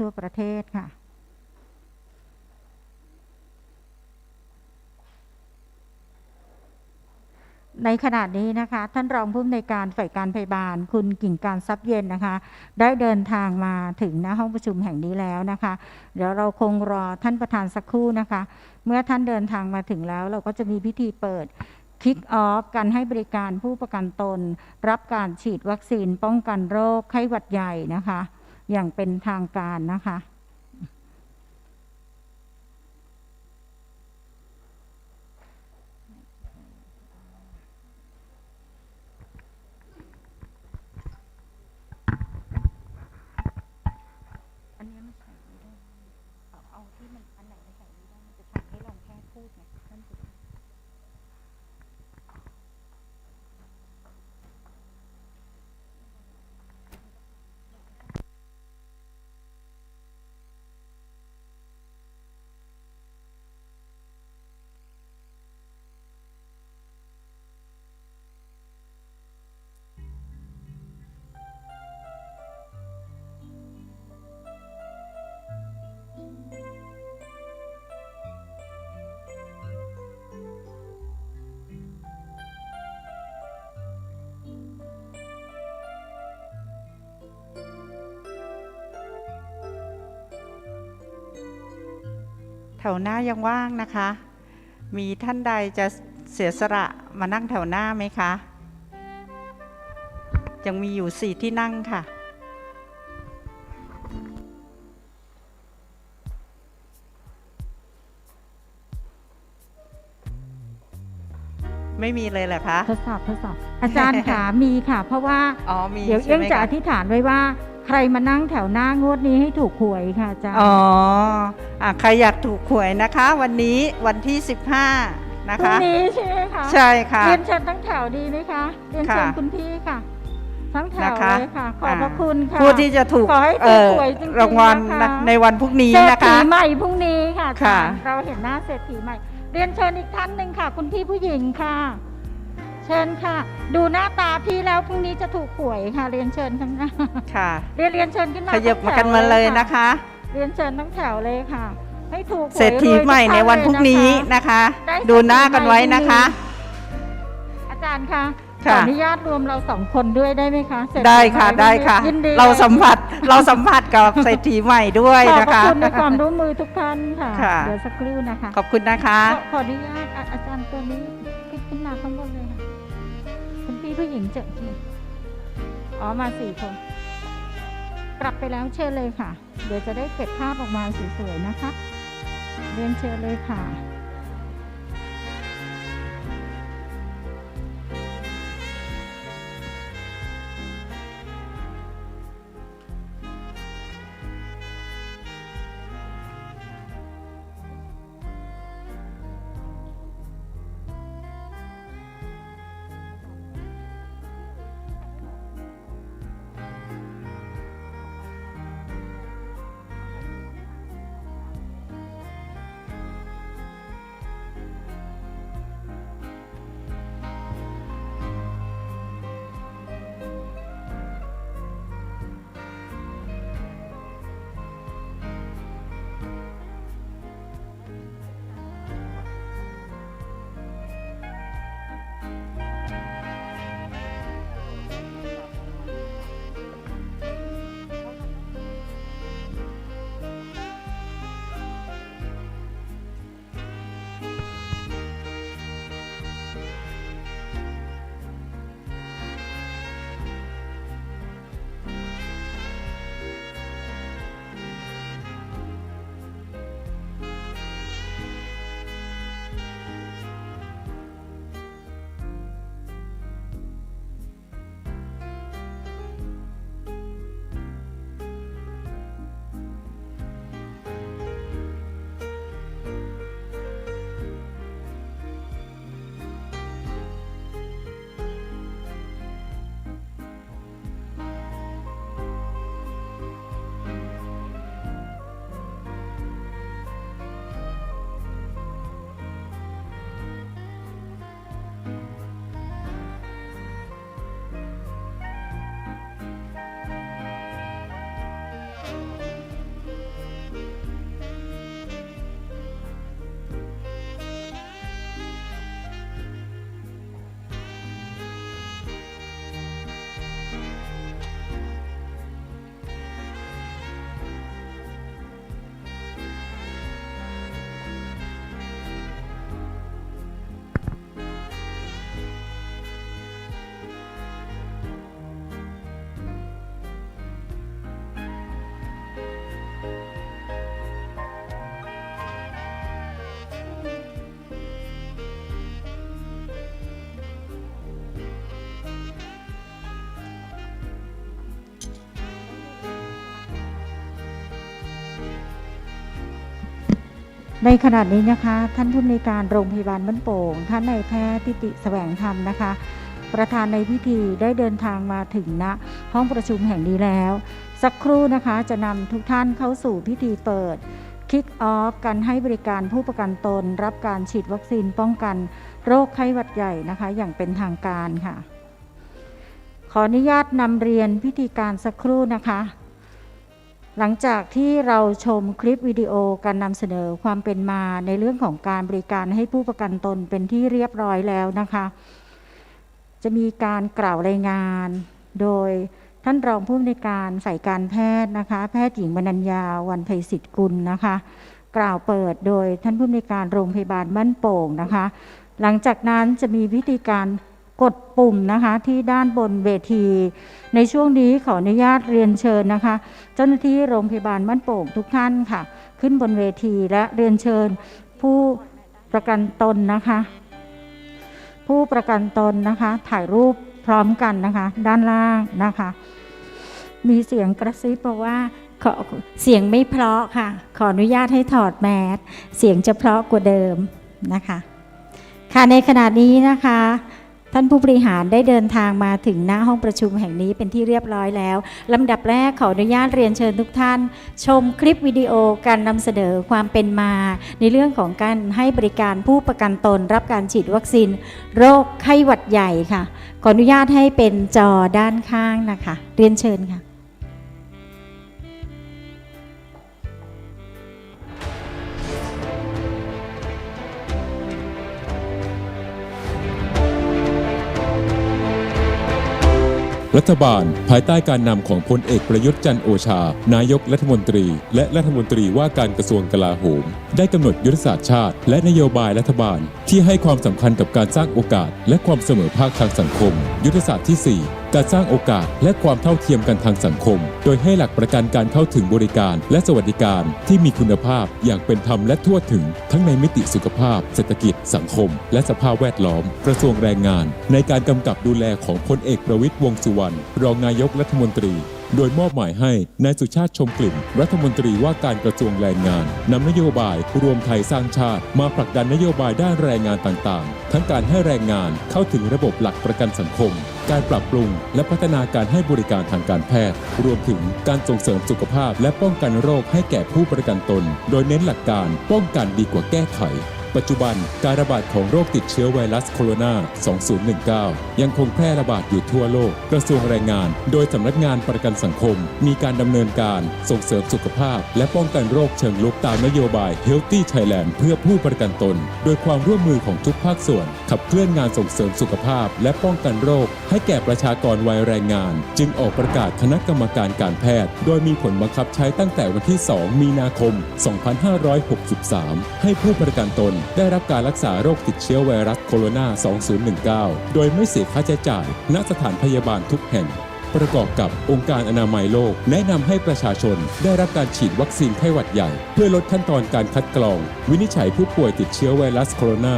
ทั่วประเทศค่ะ ในขณะนี้นะคะ ท่านรองผู้อำนวยการฝ่ายการพยาบาล คุณกิ่งการทรัพย์เย็นนะคะ ได้เดินทางมาถึงหน้าห้องประชุมแห่งนี้แล้วนะคะ เดี๋ยวเราคงรอท่านประธานสักครู่นะคะ เมื่อท่านเดินทางมาถึงแล้ว เราก็จะมีพิธีเปิดคิกออฟการให้บริการผู้ประกันตน รับการฉีดวัคซีนป้องกันโรคไข้หวัดใหญ่นะคะ อย่างเป็นทางการนะคะ วหน้ายังว่างนะคะ มีท่านใดจะเสียสละมานั่งแถวหน้าไหมคะ ยังมีอยู่สี่ที่นั่งค่ะ ไม่มีเลยเหรอคะ ทดสอบทดสอบอาจารย์ขามีค่ะ เพราะว่า อ๋อมีเดี๋ยวใช่เอื้องไหมจะอคะ ธิษฐานไว้ว่า ใครมานั่งแถวหน้างวดนี้ให้ถูกหวยค่ะอาจารย์อ๋ออะใครอยากถูกหวยนะคะ วันนี้วันที่ 15 นะพรุ่งคะ นี้ใช่ไหมคะใช่ค่ะ เรียนเชิญทั้งแถวดีไหมคะเรียนเชิญค่ะคุณพี่ค่ะ ทั้งแถวนะคะเลยค่ะ ขอบพระคุณค่ะ ผู้ที่จะถูกขอให้ถูกเอ่อหวยจริงๆรางวัลนะคะนะในวันพรุ่งนี้เศรษนะฐีคะใหม่พรุ่งนี้ค่ะอาค่ะจารย์เราเห็นหน้าเศรษฐีใหม่ เรียนเชิญอีกท่านหนึ่งค่ะ คุณพี่ผู้หญิงค่ะ เชิญค่ะ ดูหน้าตาพี่แล้วพรุ่งนี้จะถูกหวยค่ะ เรียนเชิญทั้งค่ะ เรียนเรียนเชิญขึ้นมาขยับมากันมาเลยนะคะ เรียนเชิญทั้งแถวเลยค่ะ ให้ถูกหวยเศรษฐีใหม่ในวันพรุ่งนี้รวยทุกท่าเลยนะคะได้ดูหน้ากันไว้นะคะ อาจารย์คะขค่ะออนุญาตรวมเราสองคนด้วยได้ไหมคะเศรษฐีได้ค่ะใหม่ได้ค่ะยินดีเราลยสัมผัสเราสัมผัสกับเศรษฐีใหม่ด้วยขอบนะพระคะคุณในความร่วมมือทุกท่านค่ะค่ะเดี๋ยวสักครู่นะคะ ขอบคุณนะคะ ขอขออนุญาตอะอาจารย์ตัวนี้ขึ้นขึ้น ผู้หญิงเจอที่อ๋อมาสี่คน กลับไปแล้วเชิญเลยค่ะ เดี๋ยวจะได้เก็บภาพออกมาสวยๆนะคะ เรียนเชิญเลยค่ะ ในขณะนี้นะคะ ท่านผู้ในวยการโรงพยาบาลบ้านโป่ง ท่านนายแพทย์ทิติแสวงธรรมนะคะ ประธานในพิธีได้เดินทางมาถึงณห้องประชุมแห่งนี้แล้ว สักครู่นะคะจะนำทุกท่านเข้าสู่พิธีเปิด Kick Off การให้บริการผู้ประกันตน รับการฉีดวัคซีนป้องกันโรคไข้หวัดใหญ่นะคะ อย่างเป็นทางการค่ะ ขออนุญาตนำเรียนพิธีการสักครู่นะคะ หลังจากที่เราชมคลิปวิดีโอการนำเสนอความเป็นมาในเรื่องของการบริการให้ผู้ประกันตนเป็นที่เรียบร้อยแล้วนะคะ จะมีการกล่าวรายงาน โดยท่านรองผู้อำนวยการฝ่ายการแพทย์นะคะ แพทย์หญิงบรรณยาวันไพศิษฐ์กุลนะคะ กล่าวเปิดโดยท่านผู้อำนวยการโรงพยาบาลบ้านโป่งนะคะ หลังจากนั้นจะมีวิธีการ กดปุ่มนะคะที่ด้านบนเวที ในช่วงนี้ขออนุญาตเรียนเชิญนะคะ เจ้าหน้าที่โรงพยาบาลบ้านโป่งทุกท่านค่ะ ขึ้นบนเวทีและเรียนเชิญผู้ประกันตนนะคะ ผู้ประกันตนนะคะ ถ่ายรูปพร้อมกันนะคะ ด้านล่างนะคะ มีเสียงกระซิบมาว่าขอเสียงไม่เพราะค่ะ ขออนุญาตให้ถอดแมสเสียงจะเพราะกว่าเดิมนะคะ ค่ะในขณะนี้นะคะ ท่านผู้บริหารได้เดินทางมาถึงหน้าห้องประชุมแห่งนี้เป็นที่เรียบร้อยแล้ว ลำดับแรกขออนุญาตเรียนเชิญทุกท่าน ชมคลิปวิดีโอการนำเสนอความเป็นมา ในเรื่องของการให้บริการผู้ประกันตนรับการฉีดวัคซีน โรคไข้หวัดใหญ่ค่ะ ขออนุญาตให้เป็นจอด้านข้างนะคะ เรียนเชิญค่ะ รัฐบาล ภายใต้การนำของพลเอกประยุทธ์จันโอชา นายกรัฐมนตรี และรัฐมนตรีว่าการกระทรวงกลาโหม ได้กำหนดยุทธศาสตร์ชาติ และนโยบายรัฐบาล ที่ให้ความสำคัญกับการสร้างโอกาส และความเสมอภาคทางสังคม ยุทธศาสตร์ที่ 4 การสร้างโอกาสและความเท่าเทียมกันทางสังคม โดยให้หลักประกันการเข้าถึงบริการ และสวัสดิการที่มีคุณภาพอย่างเป็นธรรมและทั่วถึง ทั้งในมิติสุขภาพ เศรษฐกิจ สังคม และสภาพแวดล้อม กระทรวงแรงงาน ในการกำกับดูแลของพลเอกประวิตยวงสุวรรณรองนายกรัฐมนตรี โดยมอบหมายให้นายสุชาติชมกลิ่น รัฐมนตรีว่าการกระทรวงแรงงานนำนโยบายรวมไทยสร้างชาติ มาผลักดันนโยบายด้านแรงงานต่างๆ ทั้งการให้แรงงานเข้าถึงระบบหลักประกันสังคม การปรับปรุง และพัฒนาการให้บริการทางการแพทย์ รวมถึงการส่งเสริมสุขภาพ และป้องกันโรคให้แก่ผู้ประกันตน โดยเน้นหลักการป้องกันดีกว่าแก้ไข ปัจจุบันการระบาดของโรคติดเชื้อไวรัสโคโรนา 2019 ยังคงแพร่ระบาดอยู่ทั่วโลก กระทรวงแรงงาน โดยสำนักงานประกันสังคม มีการดำเนินการส่งเสริมสุขภาพ และป้องกันโรคเชิงลุกตามนโยบาย Healthy Thailand เพื่อผู้ประกันตน โดยความร่วมมือของทุกภาคส่วน ขับเคลื่อนงานส่งเสริมสุขภาพ และป้องกันโรค ให้แก่ประชากรวัยแรงงาน จึงออกประกาศคณะกรรมการการแพทย์ โดยมีผลบังคับใช้ตั้งแต่วันที่ 2 มีนาคม 2563 ให้ผู้ประกันตนได้รับการรักษาโรคติดเชื้อไวรัสโคโรนา 2019 โดยไม่เสียค่าใช้จ่ายณสถานพยาบาลทุกแห่ง ประกอบกับองค์การอนามัยโลก แนะนำให้ประชาชนได้รับการฉีดวัคซีนไข้หวัดใหญ่ เพื่อลดขั้นตอนการคัดกรอง วินิจฉัยผู้ป่วยติดเชื้อไวรัสโคโรนา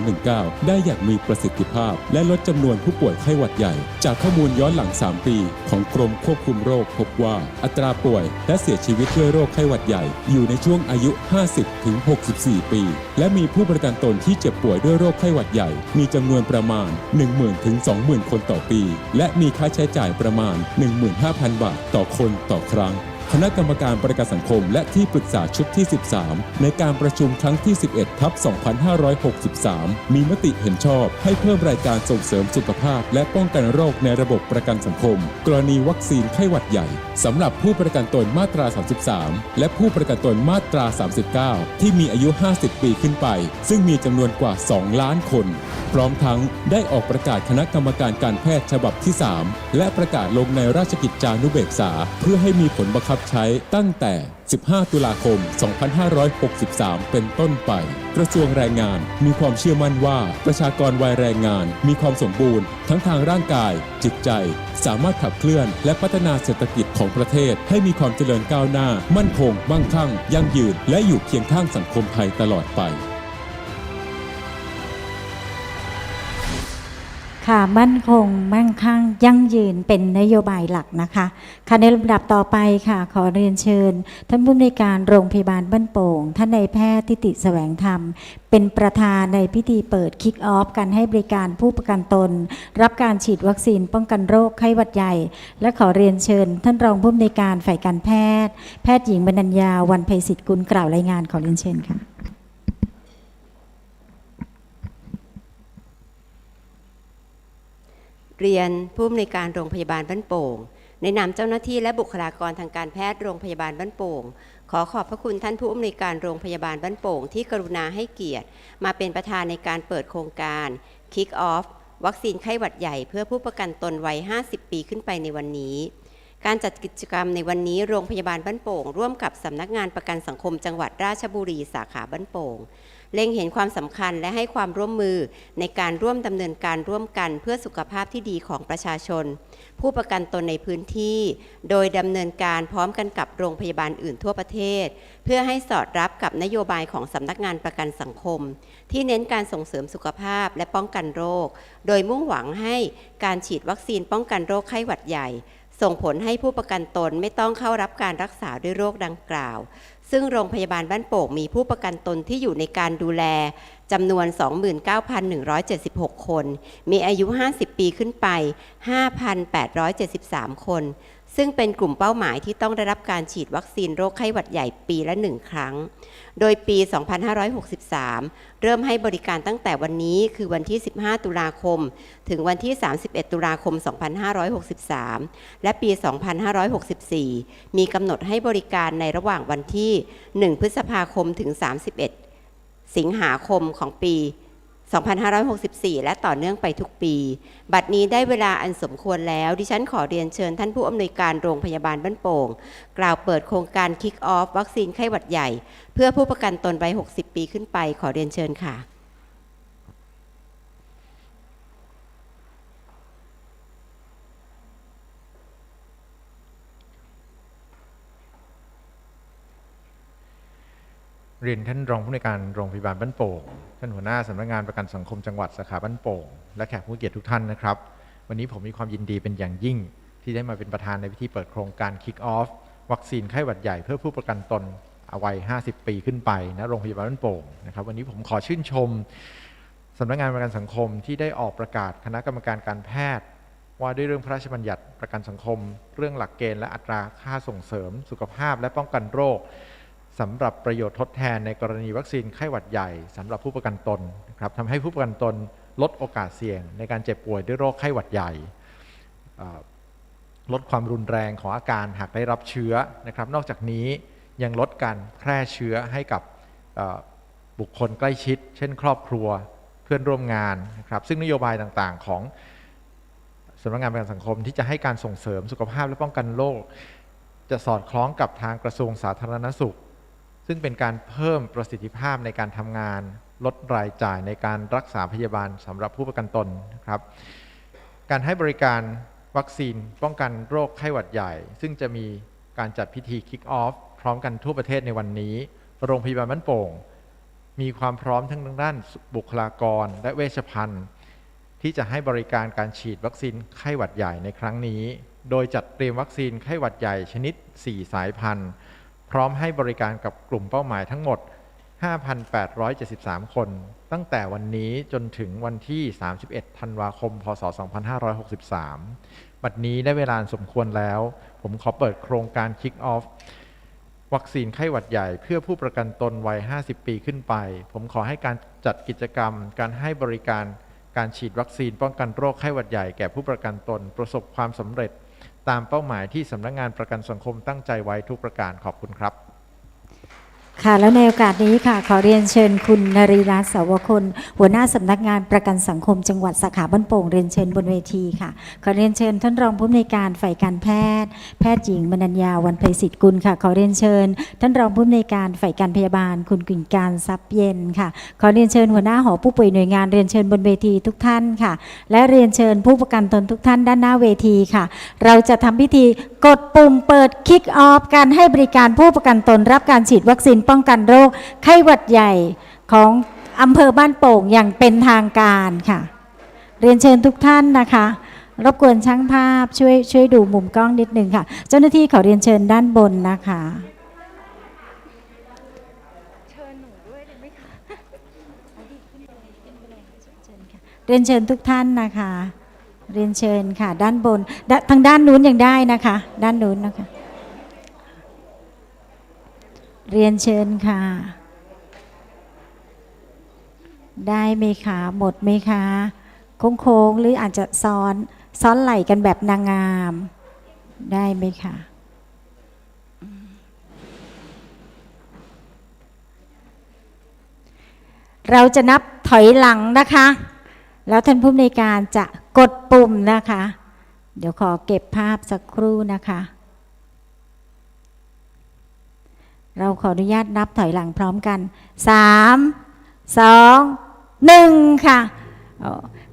2019 ได้อย่างมีประสิทธิภาพ และลดจำนวนผู้ป่วยไข้หวัดใหญ่ จากข้อมูลย้อนหลัง 3 ปี ของกรมควบคุมโรคพบว่า อัตราป่วย และเสียชีวิตด้วยโรคไข้หวัดใหญ่ อยู่ในช่วงอายุ 50ถึง64 ปี และมีผู้ประกันตนที่เจ็บป่วยด้วยโรคไข้หวัดใหญ่ มีจำนวนประมาณ 10,000ถึง20,000 คนต่อปี และมีค่าใช้จ่ายประประมาณ 15,000 บาทต่อคนต่อครั้ง คณะกรรมการประกันสังคมและที่ปรึกษาชุดที่ 13 ในการประชุมครั้งที่ 11 ทับ 2563 มีมติเห็นชอบให้เพิ่มรายการส่งเสริมสุขภาพ และป้องกันโรคในระบบประกันสังคม กรณีวัคซีนไข้หวัดใหญ่สำหรับผู้ประกันตนมาตรา 33 และผู้ประกันตนมาตรา 39 ที่มีอายุ 50 ปีขึ้นไป ซึ่งมีจำนวนกว่า 2 ล้านคน พร้อมทั้งได้ออกประกาศคณะกรรมการการแพทย์ฉบับที่ 3 และประกาศลงในราชกิจจานุเบกษา เพื่อให้มีผลบังคับใช้ตั้งแต่ 15 ตุลาคม 2563 เป็นต้นไป กระทรวงแรงงานมีความเชื่อมั่นว่าประชากรวัยแรงงานมีความสมบูรณ์ ทั้งทางร่างกาย จิตใจ สามารถขับเคลื่อน และพัฒนาเศรษฐกิจของประเทศ ให้มีความเจริญก้าวหน้า มั่นคง มั่งคั่ง ยั่งยืน และอยู่เคียงข้างสังคมไทยตลอดไป ค่ะมั่นคงมั่งคั่งยั่งยืนเป็นนโยบายหลักนะคะ ค่ะในลำดับต่อไปค่ะ ขอเรียนเชิญ ท่านผู้อำนวยการโรงพยาบาลบ้านโป่ง ท่านนายแพทย์ทิติแสวงธรรม เป็นประธานในพิธีเปิดคิกออฟการให้บริการผู้ประกันตน รับการฉีดวัคซีนป้องกันโรคไข้หวัดใหญ่ และขอเรียนเชิญ ท่านรองผู้อำนวยการฝ่ายการแพทย์ แพทย์หญิงบรรณญญาวันไพศิษฐ์กุลกล่าวรายงานขอเรียนเชิญค่ะ เรียนผู้อำนวยการโรงพยาบาลบ้านโป่ง ในนามเจ้าหน้าที่และบุคลากรทางการแพทย์โรงพยาบาลบ้านโป่ง ขอขอบพระคุณท่านผู้อำนวยการโรงพยาบาลบ้านโป่ง ที่กรุณาให้เกียรติ มาเป็นประธานในการเปิดโครงการ Kick Off วัคซีนไข้หวัดใหญ่เพื่อผู้ประกันตนวัย 50 ปีขึ้นไปในวันนี้ การจัดกิจกรรมในวันนี้โรงพยาบาลบ้านโป่ง ร่วมกับสำนักงานประกันสังคมจังหวัดราชบุรีสาขาบ้านโป่ง เล็งเห็นความสำคัญและให้ความร่วมมือในการร่วมดำเนินการร่วมกันเพื่อสุขภาพที่ดีของประชาชน ผู้ประกันตนในพื้นที่ โดยดำเนินการพร้อมกันกับโรงพยาบาลอื่นทั่วประเทศ เพื่อให้สอดรับกับนโยบายของสำนักงานประกันสังคม ที่เน้นการส่งเสริมสุขภาพและป้องกันโรค โดยมุ่งหวังให้การฉีดวัคซีนป้องกันโรคไข้หวัดใหญ่ส่งผลให้ผู้ประกันตนไม่ต้องเข้ารับการรักษาด้วยโรคดังกล่าว ซึ่งโรงพยาบาลบ้านโป่งมีผู้ประกันตนที่อยู่ในการดูแลจำนวน 29,176 คน มีอายุ 50 ปีขึ้นไป 5,873 คน ซึ่งเป็นกลุ่มเป้าหมายที่ต้องได้รับการฉีดวัคซีนโรคไข้หวัดใหญ่ปีละหนึ่งครั้ง โดยปี 2563 เริ่มให้บริการตั้งแต่วันนี้คือวันที่ 15 ตุลาคม ถึงวันที่ 31 ตุลาคม 2563 และปี 2564 มีกำหนดให้บริการในระหว่างวันที่ 1 พฤษภาคมถึง 31 สิงหาคมของปี 2564 2,564 และต่อเนื่องไปทุกปี บัดนี้ได้เวลาอันสมควรแล้ว ดิฉันขอเรียนเชิญท่านผู้อำนวยการโรงพยาบาลบ้านโป่ง กล่าวเปิดโครงการ Kick Off วัคซีนไข้หวัดใหญ่ เพื่อผู้ประกันตนวัย 60 ปีขึ้นไปขอเรียนเชิญค่ะ เรียนท่านรองผู้ในการโรงพยาบาลบ้านโป่ง ท่านหัวหน้าสำนักงานประกันสังคมจังหวัดสาขาบ้านโป่ง และแขกผู้เกียรติทุกท่านนะครับ วันนี้ผมมีความยินดีเป็นอย่างยิ่ง ที่ได้มาเป็นประธานในพิธีเปิดโครงการ Kick Off วัคซีนไข้หวัดใหญ่เพื่อผู้ประกันตนวัย 50 ปีขึ้นไปณโรงพยาบาลบ้านโป่งนะครับวันนี้ผมขอชื่นชมสำนักงานประกันสังคมที่ได้ออกประกาศคณะกรรมการการแพทย์ว่าด้วยเรื่องพระราชบัญญัติประกันสังคม เรื่องหลักเกณฑ์และอัตราค่าส่งเสริม สุขภาพและป้องกันโรค สำหรับประโยชน์ทดแทนในกรณีวัคซีนไข้หวัดใหญ่สำหรับผู้ประกันตนนะครับทำให้ผู้ประกันตนลดโอกาสเสี่ยง ในการเจ็บป่วยด้วยโรคไข้หวัดใหญ่ลดความรุนแรงของอาการหากได้รับเชื้อนะครับ นอกจากนี้ยังลดการแพร่เชื้อให้กับบุคคลใกล้ชิด เช่น ครอบครัวเพื่อนร่วมงานนะครับ ซึ่งนโยบายต่างๆ ของสำนักงานประกันสังคมที่จะให้การส่งเสริมสุขภาพและป้องกันโรคจะสอดคล้องกับทางกระทรวงสาธารณสุข ซึ่งเป็นการเพิ่มประสิทธิภาพในการทำงาน ลดรายจ่ายในการรักษาพยาบาลสำหรับผู้ประกันตนนะครับ การให้บริการวัคซีนป้องกันโรคไข้หวัดใหญ่ ซึ่งจะมีการจัดพิธี Kick Off พร้อมกันทั่วประเทศในวันนี้ โรงพยาบาลบ้านโป่ง มีความพร้อมทั้งทางด้านบุคลากร และเวชภัณฑ์ ที่จะให้บริการการฉีดวัคซีนไข้หวัดใหญ่ในครั้งนี้ โดยจัดเตรียมวัคซีนไข้หวัดใหญ่ชนิด 4 สายพันธุ์ พร้อมให้บริการกับกลุ่มเป้าหมายทั้งหมด 5,873 คน ตั้งแต่วันนี้จนถึงวันที่ 31 ธันวาคม พศ 2563 บัดนี้ได้เวลาสมควรแล้ว ผมขอเปิดโครงการ Kick Off วัคซีนไข้หวัดใหญ่เพื่อผู้ประกันตนวัย 50 ปีขึ้นไป ผมขอให้การจัดกิจกรรม การให้บริการการฉีดวัคซีนป้องกันโรคไข้หวัดใหญ่แก่ผู้ประกันตนประสบความสำเร็จ ตามเป้าหมายที่สำนักงานประกันสังคมตั้งใจไว้ทุกประการขอบคุณครับ ค่ะแล้วในโอกาสนี้ค่ะขอเรียนเชิญคุณนรีรัตน์สาวคนหัวหน้าสำนักงานประกันสังคมจังหวัดสาขาบ้านโป่งเรียนเชิญบนเวทีค่ะ ขอเรียนเชิญท่านรองผู้อำนวยการฝ่ายการแพทย์ แพทย์หญิงบรรณัญญาวันไพศิษฐ์กุลค่ะ ขอเรียนเชิญ ท่านรองผู้อำนวยการฝ่ายการพยาบาล คุณกิ่งการทรัพย์เย็นค่ะ ขอเรียนเชิญหัวหน้าหอผู้ป่วยหน่วยงานเรียนเชิญบนเวทีทุกท่านค่ะ และเรียนเชิญผู้ประกันตนทุกท่านด้านหน้าเวทีค่ะ เราจะทำพิธีกดปุ่มเปิดคิกออฟการให้บริการผู้ประกันตนรับการฉีดวัคซีนป้องกันโรคไข้หวัดใหญ่ของอำเภอบ้านโป่งอย่างเป็นทางการค่ะ เรียนเชิญทุกท่านนะคะ รบกวนช่างภาพช่วยช่วยดูมุมกล้องนิดนึงค่ะ เจ้าหน้าที่ขอเรียนเชิญด้านบนนะคะเรียนเชิญทุกท่านนะคะ เรียนเชิญค่ะ ด้านบนดทางด้านนู้นยังได้นะคะ ด้านนู้นนะคะ เรียนเชิญค่ะ ได้ไหมคะ หมดไหมคะ โค้งๆ หรืออาจจะซ้อน ซ้อนไหลกันแบบนางงาม ได้ไหมคะเราจะนับถอยหลังนะคะ แล้วท่านผู้อำนการจะกดปุ่มนะคะ เดี๋ยวขอเก็บภาพสักครู่นะคะ เราขออนุญาตนับถอยหลังพร้อมกัน 3 2 1 ค่ะ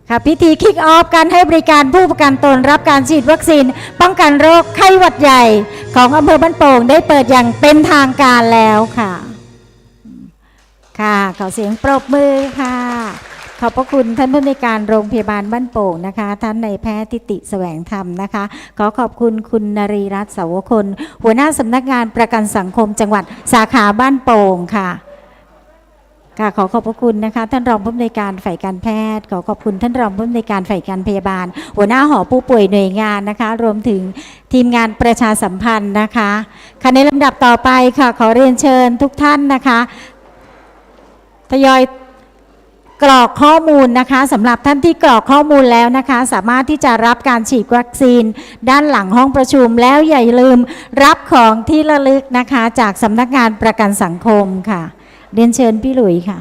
ค่ะพิธีคิกออฟการให้บริการผู้ประกันตนรับการฉีดวัคซีน ป้องกันโรคไข้หวัดใหญ่ของอำเภอบ้านโป่งได้เปิดอย่างเป็นทางการแล้วค่ะ ค่ะขอเสียงปรบมือค่ะ ขอบพระคุณท่านผู้ในการโรงพยาบาลบ้านโป่งนะคะ ท่านในแพทย์ทิติแสวงธรรมนะคะ ขอขอบคุณคุณนรีรัตน์เสาวคน หัวหน้าสำนักงานประกันสังคมจังหวัดสาขาบ้านโป่งค่ะค่ะขอขอบพระคุณนะคะ ท่านรองผู้อำนวยการฝ่ายการแพทย์ ขอขอบคุณท่านรองผู้อำนวยการฝ่ายการพยาบาล หัวหน้าหอผู้ป่วยหน่วยงานนะคะ รวมถึงทีมงานประชาสัมพันธ์นะคะค่ะในลำดับต่อไปค่ะ ขอเรียนเชิญทุกท่านนะคะทยอย กรอกข้อมูลนะคะสำหรับท่านที่กรอกข้อมูลแล้วนะคะ สามารถที่จะรับการฉีดวัคซีน ด้านหลังห้องประชุมแล้วอย่าลืมรับของที่ระลึกนะคะ จากสำนักงานประกันสังคมค่ะ เรียนเชิญพี่หลุยค่ะ